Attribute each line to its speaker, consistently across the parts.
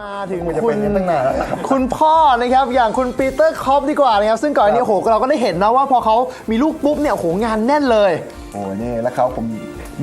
Speaker 1: มาถึง
Speaker 2: จะ
Speaker 1: คุ
Speaker 2: เป็
Speaker 1: ณ
Speaker 2: นอย่างนี้ตั้งนานแล้ว
Speaker 1: คุณพ่อนะครับอย่างคุณปีเตอร์คอปดีกว่านะครับซึ่งก่อนอันนี้โอ้โหเราก็ได้เห็นนะว่าพอเขามีลูกปุ๊บเนี่ยโอ้โหงานแน่นเลย
Speaker 2: โอ้นี่แล้วเขาผม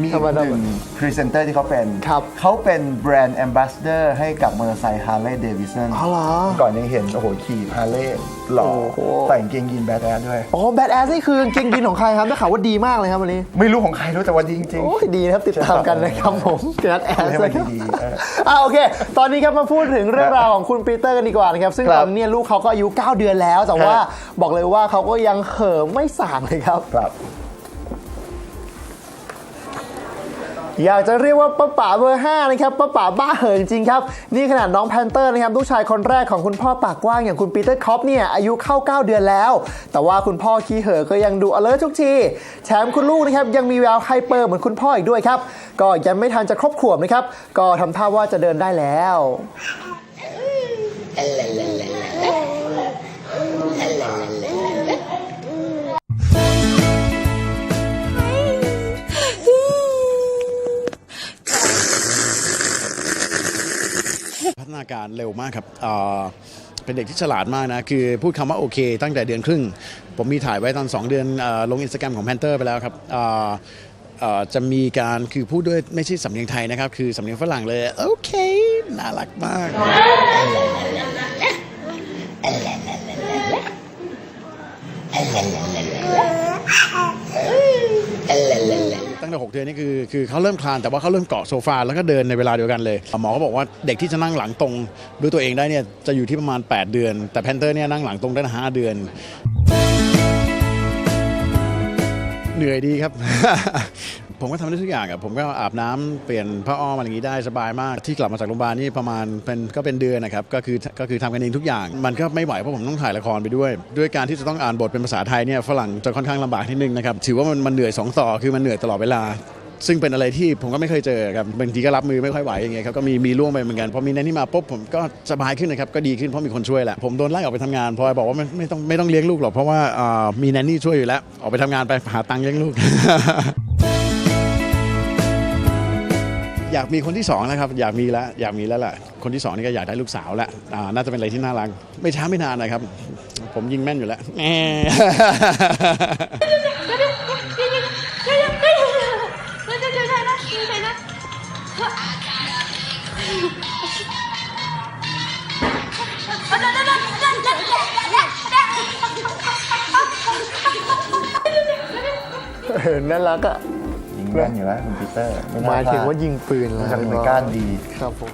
Speaker 2: มี
Speaker 1: ธรรมดา
Speaker 2: หนึ่งพรีเซนเตอร์ที่เขาเป็น
Speaker 1: ครับ
Speaker 2: เขาเป็นแบรนด์แอมบาสเดอร์ให้กับมอเตอร์ไซค์ฮาร์เลย์เดวิสัน
Speaker 1: อ๋อเหรอ
Speaker 2: ก่อนยังเห็น โอ้โห ขี่ฮาร์เลย์หล่อ
Speaker 1: โอ้โห
Speaker 2: ใส่กางเกงยีนแบดแอดด้วย
Speaker 1: อ๋อแบดแอสนี่คือกางเกงยีนของใครครับได้ข่าวว่าดีมากเลยครับวันนี้
Speaker 2: ไม่รู้ของใครรู้แต่ว่าดีจริง
Speaker 1: โอ้ยดีนะครับ ติดตามกันนะครับผมแบดแอส
Speaker 2: ให้มันดีๆเออ
Speaker 1: อ่าโอเค ตอนนี้ครับมาพูดถึงเรื่องราวของคุณปีเตอร์กันดีกว่านะครับ ซึ่ง
Speaker 2: ครั
Speaker 1: ต
Speaker 2: บ
Speaker 1: อนนี้ลูกเขาก็อายุ 9 เดือนแล้ว แต่ว่า
Speaker 2: ฮะ
Speaker 1: บอกเลยว่าเขาก็ยังเห่อะไม่ส่างเลยครับ
Speaker 2: ๆ ครับ
Speaker 1: อยากจะเรียกว่าป้าป๋าเบอร์5นะครับป้าป๋าบ้าเหินจริงครับนี่ขนาดน้องแพนเตอร์นะครับลูกชายคนแรกของคุณพ่อปากกว้างอย่างคุณปีเตอร์คอปเนี่ยอายุเข้า 9 เดือนแล้ว แต่ว่าคุณพ่อขี้เห่อก็ยังดู alert ทุกทีแถมคุณลูกนะครับยังมีแววไฮเปอร์เหมือนคุณพ่ออีกด้วยครับก็ยังไม่ทันจะครบขวบนะครับก็ทำท่าว่าจะเดินได้แล้ว
Speaker 3: พัฒนาการเร็วมากครับเป็นเด็กที่ฉลาดมากนะ คือพูดคำว่าโอเค ตั้งแต่เดือนครึ่ง ผมมีถ่ายไว้ตอน 2 เดือนอลงอินสตาแกรมของแพนเตอร์ไปแล้วครับจะมีการคือพูดด้วยไม่ใช่สำเนียงไทยนะครับ คือสำเนียงฝรั่งเลย โอเค น่ารักมาก ตั้งแต่6เดือนนี่คือคือเขาเริ่มคลานแต่ว่าเขาเริ่มเกาะโซฟาแล้วก็เดินในเวลาเดียวกันเลย หมอเขาบอกว่าเด็กที่จะนั่งหลังตรงด้วยตัวเองได้เนี่ยจะอยู่ที่ประมาณ 8 เดือน แต่แพนเตอร์เนี่ยนั่งหลังตรงได้5เดือน เหนื่อยดีครับ ผมก็ทำได้ทุกอย่างอะผมก็อาบน้ำเปลี่ยนผ้าอ้อมอะไรอย่างนี้ได้สบายมากที่กลับมาจากโรงพยาบาลนี่ประมาณเป็นก็เป็นเดือนนะครับก็คือก็คือทำกันเองทุกอย่าง มันก็ไม่ไหวเพราะผมต้องถ่ายละครไปด้วย ด้วยการที่จะต้องอ่านบทเป็นภาษาไทยเนี่ยฝรั่งจะค่อนข้างลำบากนิดนึงนะครับถือว่ามันมันเหนื่อยสองต่อคือมันเหนื่อยตลอดเวลา ซึ่งเป็นอะไรที่ผมก็ไม่เคยเจอครับบางทีก็รับมือไม่ค่อยไหวอย่างเงี้ยครับก็มีมีล่วงไปเหมือนกันพอมีแนนที่มาปุ๊บผมก็สบายขึ้นนะครับก็ดีขึ้นเพราะมีคนช่วยแหละผมโดนไล่ออกไปทำงานพลอยบอกว่าไม่ไม่ต้องไม่ต้องเลี้ยงลูกหรอกเพราะว่าอ่ามีแนนนี่ช่วยอยู่แล้วออกไปทำงานไปหาตังค์เลี้ยงลูก อยากมีคนที่สองนะครับอยากมีแล้วอยากมีแล้วแหละคนที่สองนี่ก็อยากได้ลูกสาวแล้วอ่าน่าจะเป็นอะไรที่น่ารักไม่ช้าไม่นานนะครับ ผมยิงแม่นอยู่แล้วแหม
Speaker 1: เออน่ารักอะ
Speaker 2: ยิงแม่นอยู่แล้วคุณปีเตอร์ไน่
Speaker 1: หมายถึง
Speaker 2: พลด
Speaker 1: ว่ายิงปืนแล้ว
Speaker 2: จากหน่วยก้านดี
Speaker 1: ครับผม